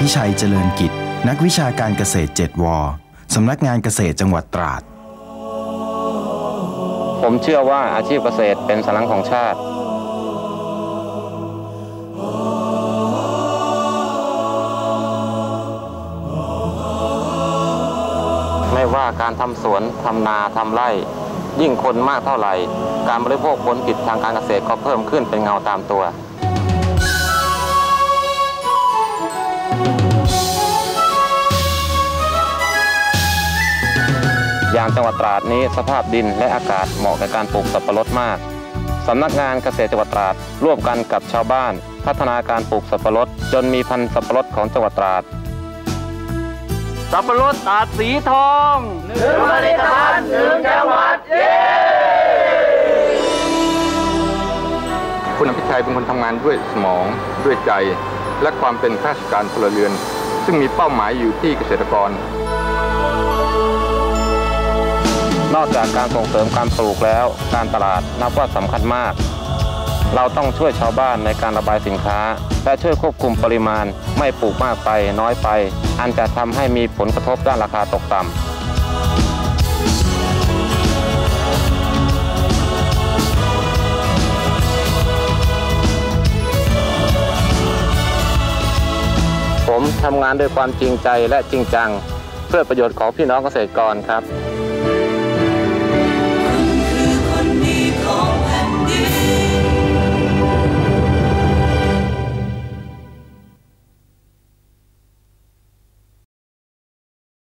พิชัยเจริญกิจ นักวิชาการเกษตร 7 ว สำนักงานเกษตรจังหวัดตราด ผมเชื่อว่าอาชีพเกษตรเป็นสัญลักษณ์ของชาติ ไม่ว่าการทำสวนทำนาทำไร่ ยิ่งคนมากเท่าไหร่ การบริโภคผลผลิตทางการเกษตรก็เพิ่มขึ้นเป็นเงาตามตัวางจังหวัดตราดนี้สภาพดินและอากาศเหมาะกับการปลูกสับปะรดมากสำนักงานเกษตรจังหวัดตราดร่วมกันกับชาวบ้าน พัฒนาการปลูกสับปะรด จนมีพันธุ์สับปะรดของจังหวัดตราด สับปะรดตาดสีทองหนึ่งผลิตภัณฑ์หนึ่งจังหวัดเย้คุณอภิชัยเป็นคนทำงานด้วยสมองด้วยใจ และความเป็นข้าราชการพลเรือน ซึ่งมีเป้าหมายอยู่ที่เกษตรกรน อกจากการส่งเสริมการปลูกแล้ว การตลาดนับว่าสำคัญมาก เราต้องช่วยชาวบ้านในการระบายสินค้า และช่วยควบคุมปริมาณไม่ปลูกมากไปน้อยไป อันจะทำให้มีผลกระทบด้านราคาตกต่ำผมทำงานด้วยความจริงใจและจริงจัง เพื่อประโยชน์ของพี่น้องเกษตรกรครับ